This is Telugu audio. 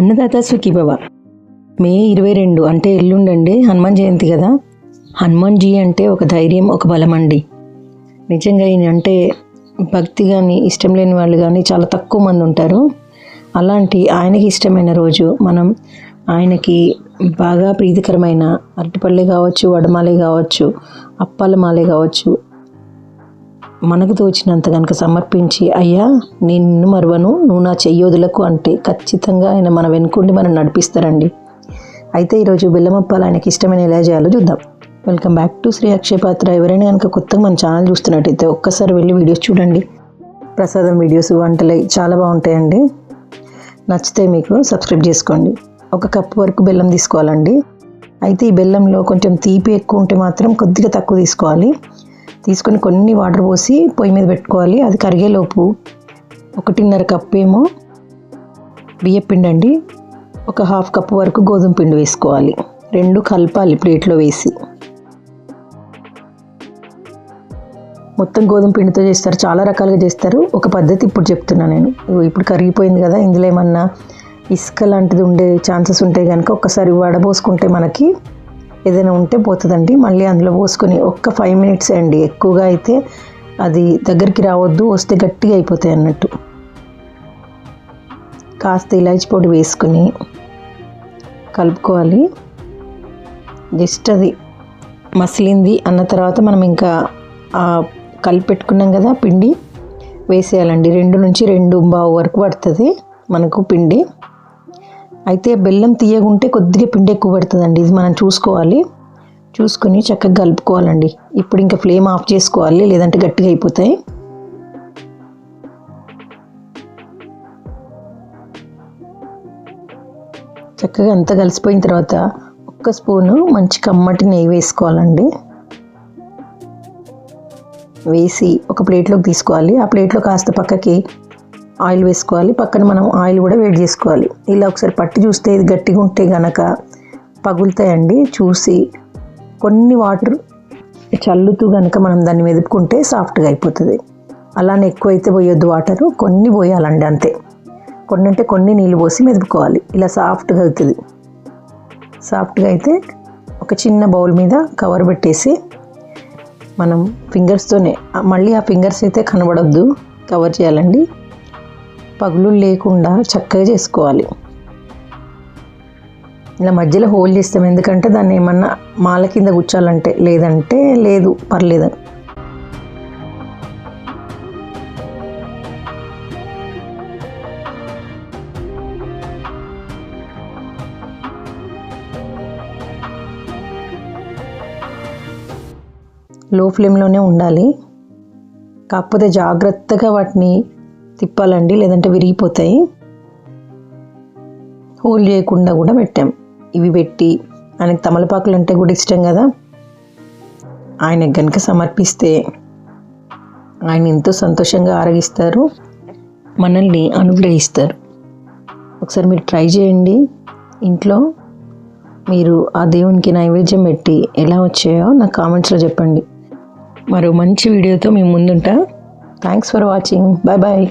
అన్నదాత సుఖీభవ మే ఇరవై రెండు అంటే ఎల్లుండండి హనుమాన్ జయంతి కదా? హనుమాన్జీ అంటే ఒక ధైర్యం ఒక బలం అండి. నిజంగా ఈయన అంటే భక్తి కానీ ఇష్టం లేని వాళ్ళు కానీ చాలా తక్కువ మంది ఉంటారు. అలాంటి ఆయనకి ఇష్టమైన రోజు మనం ఆయనకి బాగా ప్రీతికరమైన అరటిపళ్ళే కావచ్చు వడమాలే కావచ్చు అప్పాల మాలే కావచ్చు మనకు తోచినంత కనుక సమర్పించి అయ్యా నిన్ను మరువను నువ్వు నా చెయ్యోదులకు అంటే ఖచ్చితంగా ఆయన మన వెనుకుండి మనం నడిపిస్తారండి. అయితే ఈరోజు బెల్లమప్పాలు ఆయనకి ఇష్టమైన ఎలా చేయాలో చూద్దాం. Welcome back to Sri Akshaya Patra ఎవరైనా కనుక కొత్తగా మన ఛానల్ చూస్తున్నట్టయితే ఒక్కసారి వెళ్ళి వీడియోస్ చూడండి. ప్రసాదం వీడియోస్ వంటలు చాలా బాగుంటాయండి. నచ్చితే మీకు సబ్స్క్రైబ్ చేసుకోండి. ఒక కప్పు వరకు బెల్లం తీసుకోవాలండి. అయితే ఈ బెల్లంలో కొంచెం తీపి ఎక్కువ ఉంటే మాత్రం కొద్దిగా తక్కువ తీసుకోవాలి. తీసుకొని కొన్ని వాటర్ పోసి పొయ్యి మీద పెట్టుకోవాలి. అది కరిగేలోపు ఒకటిన్నర కప్పు ఏమో బియ్యపిండి అండి. ఒక హాఫ్ కప్పు వరకు గోధుమ పిండి వేసుకోవాలి. రెండు కలపాలి ప్లేట్లో వేసి. మొత్తం గోధుమ పిండితో చేస్తారు. చాలా రకాలుగా చేస్తారు. ఒక పద్ధతి ఇప్పుడు చెప్తున్నా నేను. ఇప్పుడు కరిగిపోయింది కదా ఇందులో ఏమన్నా ఇసుక లాంటిది ఉండే ఛాన్సెస్ ఉంటాయి కనుక ఒకసారి వడబోసుకుంటే మనకి ఏదైనా ఉంటే పోతుందండి. మళ్ళీ అందులో పోసుకొని ఒక్క ఫైవ్ మినిట్స్ అండి. ఎక్కువగా అయితే అది దగ్గరికి రావద్దు వస్తే గట్టిగా అయిపోతాయి అన్నట్టు. కాస్త ఇలాచి పొడి వేసుకుని కలుపుకోవాలి. జస్ట్ అది మసిలింది అన్న తర్వాత మనం ఇంకా కలిపెట్టుకున్నాం కలిపి పెట్టుకున్నాం కదా పిండి. వేసేయాలండి. రెండు నుంచి రెండు బావు వరకు పడుతుంది మనకు పిండి. అయితే బెల్లం తీయగుంటే కొద్దిగా పిండి ఎక్కువ పడుతుందండి. ఇది మనం చూసుకోవాలి. చూసుకొని చక్కగా కలుపుకోవాలండి. ఇప్పుడు ఇంకా ఫ్లేమ్ ఆఫ్ చేసుకోవాలి. లేదంటే గట్టిగా అయిపోతాయి. చక్కగా అంతా కలిసిపోయిన తర్వాత ఒక్క స్పూను మంచి కమ్మటి నెయ్యి వేసుకోవాలండి. వేసి ఒక ప్లేట్లోకి తీసుకోవాలి. ఆ ప్లేట్లో కాస్త పక్కకి ఆయిల్ వేసుకోవాలి. పక్కన మనం ఆయిల్ కూడా వేడి చేసుకోవాలి. ఇలా ఒకసారి పట్టి చూస్తే ఇది గట్టిగా ఉంటే గనక పగులుతాయండి. చూసి కొన్ని వాటర్ చల్లుతూ కనుక మనం దాన్ని మెదుపుకుంటే సాఫ్ట్గా అయిపోతుంది. అలానే ఎక్కువైతే పోయొద్దు వాటరు. కొన్ని పోయాలండి అంతే. కొన్ని అంటే కొన్ని నీళ్ళు పోసి మెదుపుకోవాలి. ఇలా సాఫ్ట్గా అవుతుంది. సాఫ్ట్గా అయితే ఒక చిన్న బౌల్ మీద కవర్ పెట్టేసి మనం ఫింగర్స్తోనే మళ్ళీ ఆ ఫింగర్స్ అయితే కనబడొద్దు. కవర్ చేయాలండి. పగులు లేకుండా చక్కగా చేసుకోవాలి. ఇలా మధ్యలో హోల్ చేస్తాం. ఎందుకంటే దాన్ని ఏమన్నా మాల కింద కూర్చోాలంటే లేదంటే లేదు పర్లేదు. లో ఫ్లేమ్లోనే ఉండాలి. కాకపోతే జాగ్రత్తగా వాటిని తిప్పాలండి లేదంటే విరిగిపోతాయి. హోల్ చేయకుండా కూడా పెట్టాం. ఇవి పెట్టి ఆయనకు తమలపాకులు అంటే కూడా ఇష్టం కదా. ఆయనకు గనుక సమర్పిస్తే ఆయన ఎంతో సంతోషంగా ఆరగిస్తారు మనల్ని అనుగ్రహిస్తారు. ఒకసారి మీరు ట్రై చేయండి. ఇంట్లో మీరు ఆ దేవునికి నైవేద్యం పెట్టి ఎలా వచ్చాయో నాకు కామెంట్స్లో చెప్పండి. మరో మంచి వీడియోతో మేము ముందుంటా. Thanks for watching bye bye